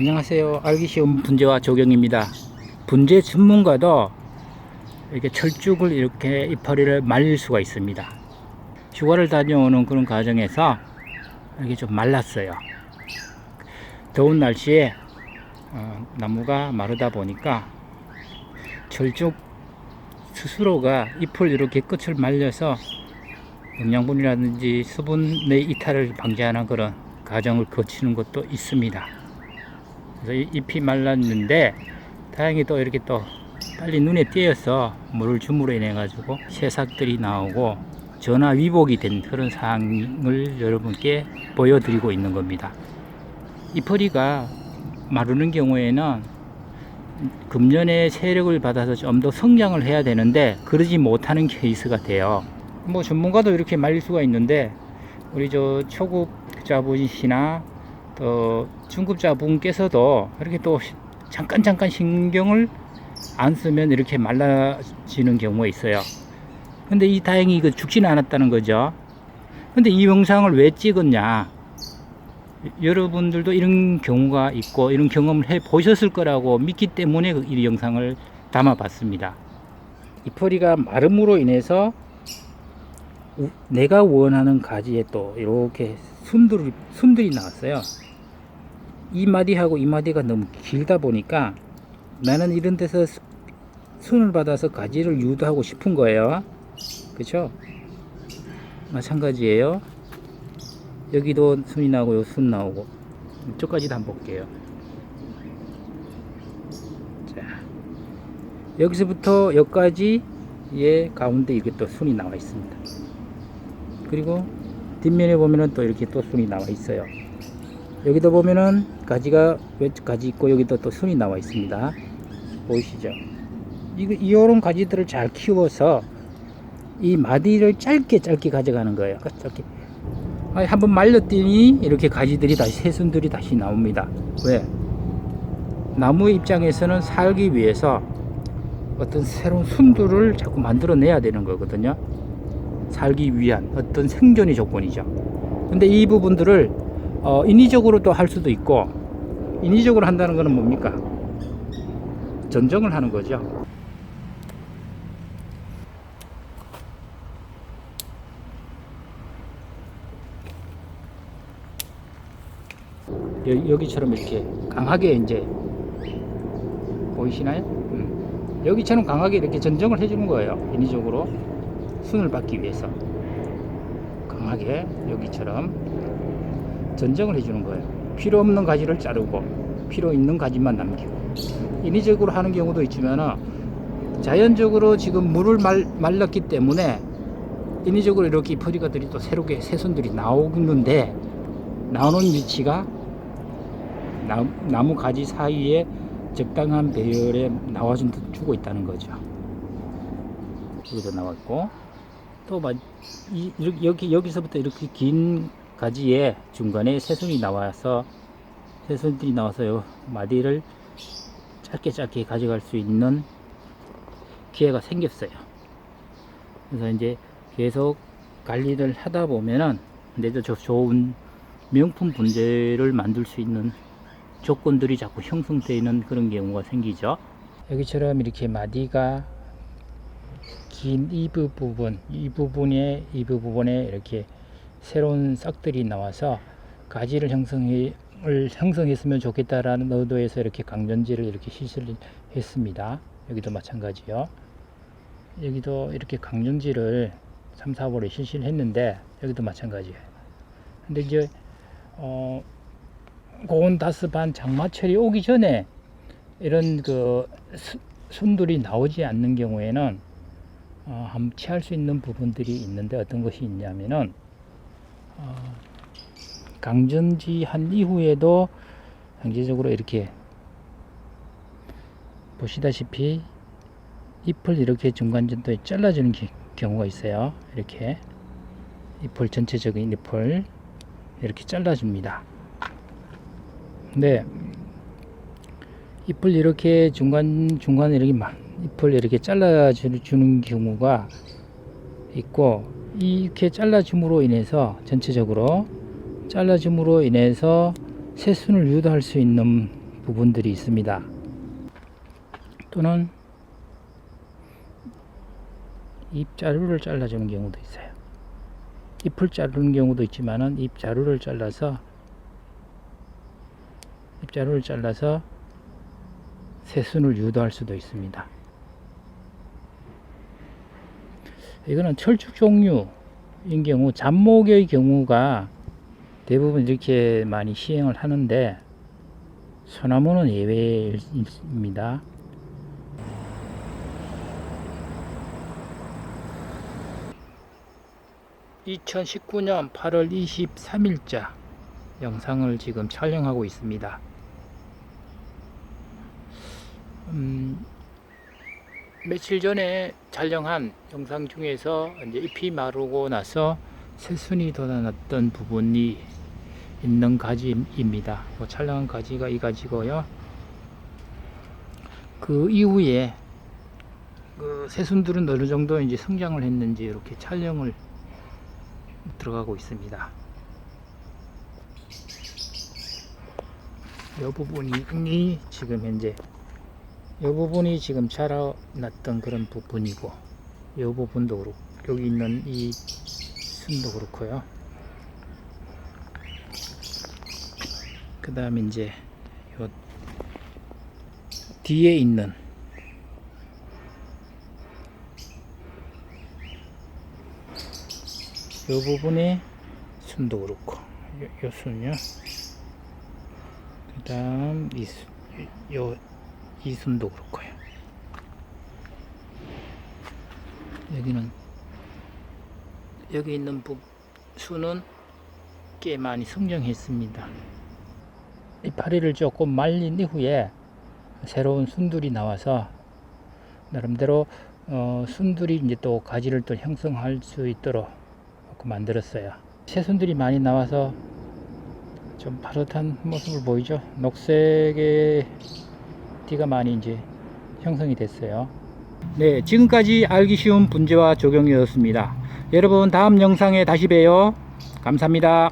안녕하세요. 알기 쉬운 분재와 조경입니다. 분재 전문가도 이렇게 철쭉을 이렇게 이파리를 말릴 수가 있습니다. 휴가를 다녀오는 그런 과정에서 이렇게 좀 말랐어요. 더운 날씨에 어, 나무가 마르다 보니까 철쭉 스스로가 잎을 이렇게 끝을 말려서 영양분이라든지 수분의 이탈을 방지하는 그런 과정을 거치는 것도 있습니다. 그래서 이- 잎이 말랐는데 다행히 또 이렇게 또 빨리 눈에 띄어서 물을 줌으로 인해 가지고 새싹들이 나오고 전화 위복이 된 그런 상황을 여러분께 보여드리고 있는 겁니다. 이 뿌리가 마르는 경우에는 금년의 세력을 받아서 좀 더 성장을 해야 되는데 그러지 못하는 케이스가 돼요. 뭐 전문가도 이렇게 말릴 수가 있는데 우리 저 초급자분이시나 또 중급자분께서도 이렇게 또 시- 잠깐 잠깐 신경을 안 쓰면 이렇게 말라지는 경우가 있어요. 근데 이 다행히 이거 죽지는 않았다는 거죠. 근데 이 영상을 왜 찍었냐? 여러분들도 이런 경우가 있고 이런 경험을 해 보셨을 거라고 믿기 때문에 그이 영상을 담아 봤습니다. 이 뿌리가 마름으로 인해서 우- 내가 원하는 가지에 또 이렇게 순들이, 순들이 나왔어요. 이 마디하고 이 마디가 너무 길다 보니까 나는 이런 데서 수- 순을 받아서 가지를 유도하고 싶은 거예요. 그쵸? 마찬가지예요. 여기도 순이 나오고 요 순 나오고 이쪽까지도 한번 볼게요. 자, 여기서부터 여기까지 얘 가운데 이렇게 또 순이 나와 있습니다. 그리고 뒷면에 보면은 또 이렇게 또 순이 나와 있어요. 여기도 보면은 가지가 몇 가지 있고 여기도 또 순이 나와 있습니다. 보이시죠? 이거 이런 가지들을 잘 키워서 이 마디를 짧게 짧게 가져가는 거예요. 짧게. 아니, 한번 말렸더니 이렇게 가지들이 다시 새순들이 다시 나옵니다. 왜? 나무의 입장에서는 살기 위해서 어떤 새로운 순들을 자꾸 만들어내야 되는 거거든요. 살기 위한 어떤 생존의 조건이죠. 근데 이 부분들을 어, 인위적으로 또할 수도 있고 인위적으로 한다는 것은 뭡니까? 전정을 하는 거죠. 여, 여기처럼 이렇게 강하게 이제 보이시나요? 음. 여기처럼 강하게 이렇게 전정을 해주는 거예요. 인위적으로 순을 받기 위해서 강하게 여기처럼 전정을 해주는 거예요. 필요 없는 가지를 자르고 필요 있는 가지만 남기고 인위적으로 하는 경우도 있지만 자연적으로 지금 물을 말, 말랐기 때문에 인위적으로 이렇게 뿌리가들이 또 새롭게 새순들이 나오는데 나오는 위치가 나, 나무 가지 사이에 적당한 배열에 나와주고 있다는 거죠. 여기도 나왔고 또 막, 여기 여기서부터 이렇게 긴 가지에 중간에 새순이 나와서 새순들이 나와서 요 마디를 짧게 짧게 가져갈 수 있는 기회가 생겼어요. 그래서 이제 계속 관리를 하다 보면은 저 좋은 명품 분재를 만들 수 있는 조건들이 자꾸 형성되는 그런 경우가 생기죠. 여기처럼 이렇게 마디가 긴 이 부분, 이 부분에 이 부분에 이렇게 새로운 싹들이 나와서 가지를 형성해 을 형성했으면 좋겠다라는 의도에서 이렇게 강전지를 이렇게 실시를 했습니다. 여기도 마찬가지요. 여기도 이렇게 강전지를 3, 4월에 실시를 했는데 여기도 마찬가지예요. 근데 이제 어 고온 다스반 장마철이 오기 전에 이런 그 수- 순들이 나오지 않는 경우에는 어, 한번 취할 수 있는 부분들이 있는데 어떤 것이 있냐면은 어, 강전지 한 이후에도 경제적으로 이렇게 보시다시피 잎을 이렇게 중간전도에 잘라주는 기- 경우가 있어요. 이렇게 잎을 전체적인 잎을 이렇게 잘라줍니다. 네. 잎을 이렇게 중간 중간에 이렇게 막 잎을 이렇게 잘라 주는 경우가 있고 이렇게 잘라 줌으로 인해서 전체적으로 잘라 줌으로 인해서 새순을 유도할 수 있는 부분들이 있습니다. 또는 잎자루를 잘라주는 경우도 있어요. 잎을 자르는 경우도 있지만은 잎자루를 잘라서 잎자루를 잘라서 새순을 유도할 수도 있습니다. 이거는 철쭉 종류인 경우 잡목의 경우가 대부분 이렇게 많이 시행을 하는데 소나무는 예외입니다. (2019년 8월 23일자) 영상을 지금 촬영하고 있습니다. 음, 며칠 전에 촬영한 영상 중에서 이제 잎이 마르고 나서 새순이 돋아났던 부분이 있는 가지입니다. 뭐 촬영한 가지가 이 가지고요. 그 이후에 그 새순들은 어느 정도 이제 성장을 했는지 이렇게 촬영을 들어가고 있습니다. 이 부분이 지금 현재 이 부분이 지금 자라났던 그런 부분이고 이 부분도 그렇고 여기 있는 이 순도 그렇고요. 그 다음에 이제 요 뒤에 있는 이 부분의 순도 그렇고 요, 요 순요. 그 다음 이 순, 요 이순도 그렇고요. 여기는 여기 있는 부, 수는 꽤 많이 성장했습니다. 이 파리를 조금 말린 이후에 새로운 순들이 나와서 나름대로 어, 순들이 이제 또 가지를 또 형성할 수 있도록 만들었어요. 새 순들이 많이 나와서 좀 파릇한 모습을 보이죠. 녹색의 띠가 많이 이제 형성이 됐어요. 네, 지금까지 알기 쉬운 분재와 적용이었습니다. 여러분 다음 영상에 다시 봬요. 감사합니다.